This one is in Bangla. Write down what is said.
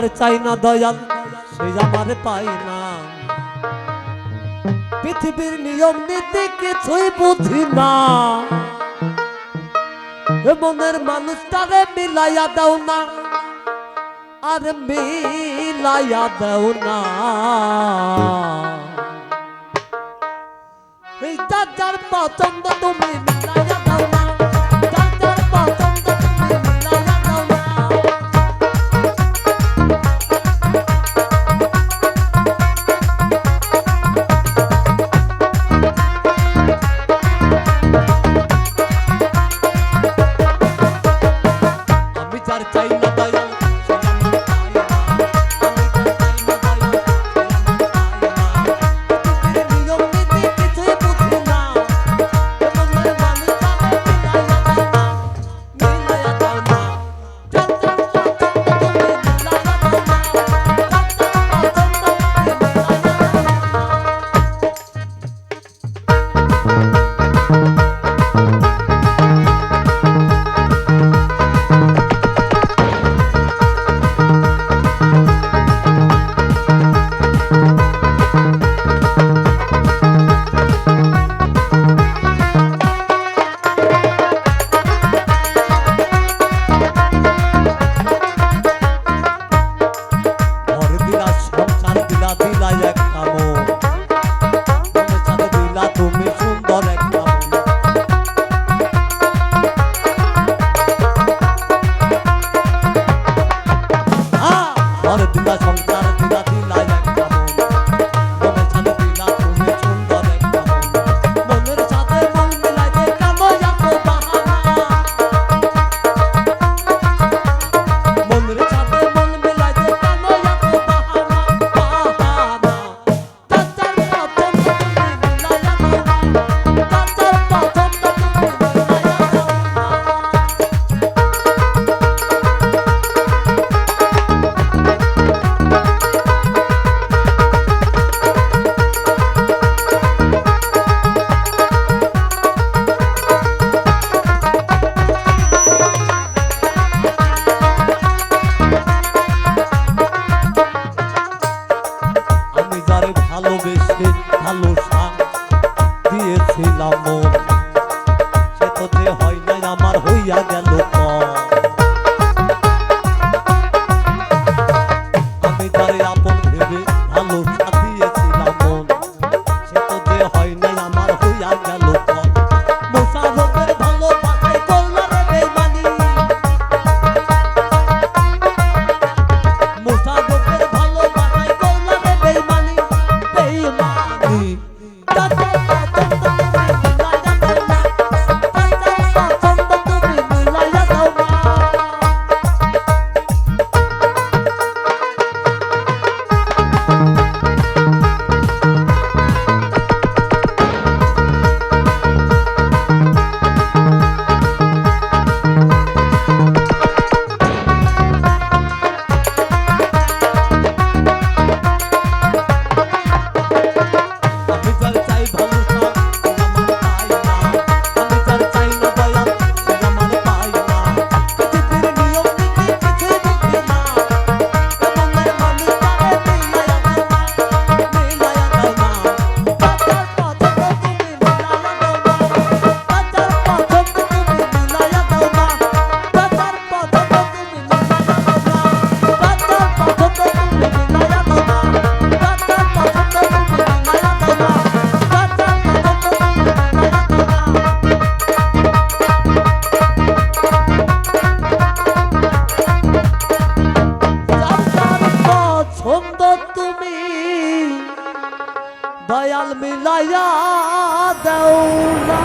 যার চাই না দয়াল, সে আমার পাই না। পৃথিবীর নিয়ম, নীতি কিছুই বুঝি না। মনের মানুষটারে মিলাইয়া দাও না, আর মিলাইয়া দাও না। এইটা যার পছন্দ তুমি দিলা এক কামো তোমার সাথে দিলা তুমি সুন্দর এক কামো দিলা সংসার আমার হইয়া গেল আমি তারে আপন ভেবে ভালো দয়াল মিলাইয়া দেওলা